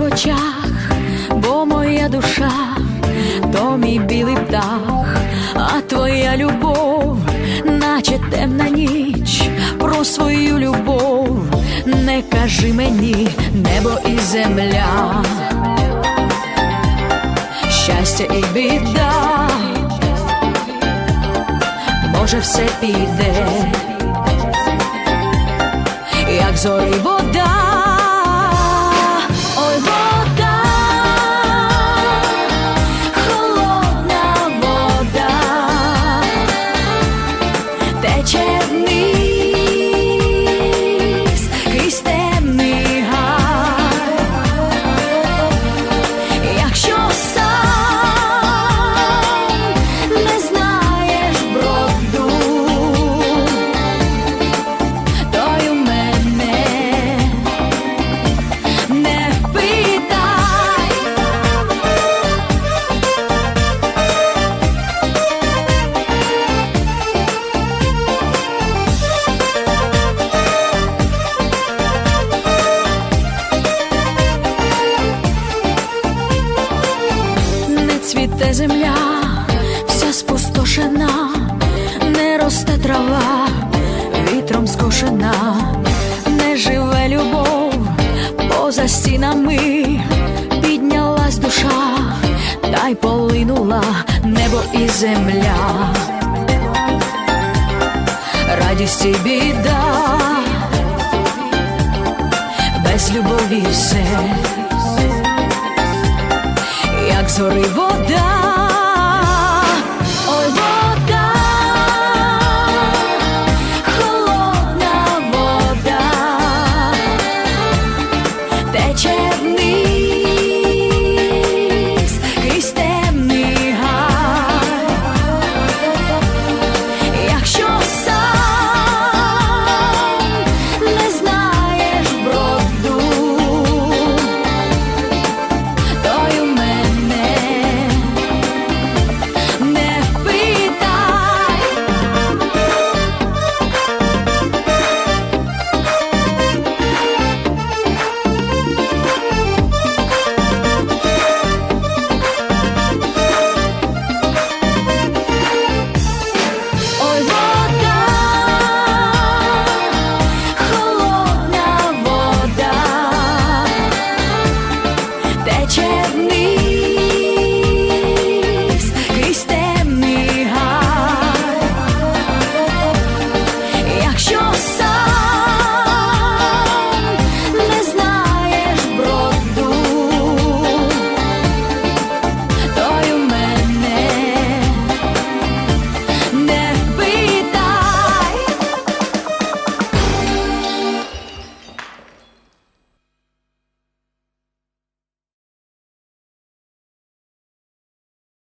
очах, бо моя душа то мій білий птах, а твоя любов, наче темна ніч, про свою любов не кажи мені, небо і земля, щастя і біда, може, все піде як зори вода, Цвіте земля, вся спустошена, не росте трава, вітром скошена, не живе любов поза стінами, піднялась душа, та й полинула небо і земля, радість і біда, без любові все зори вода,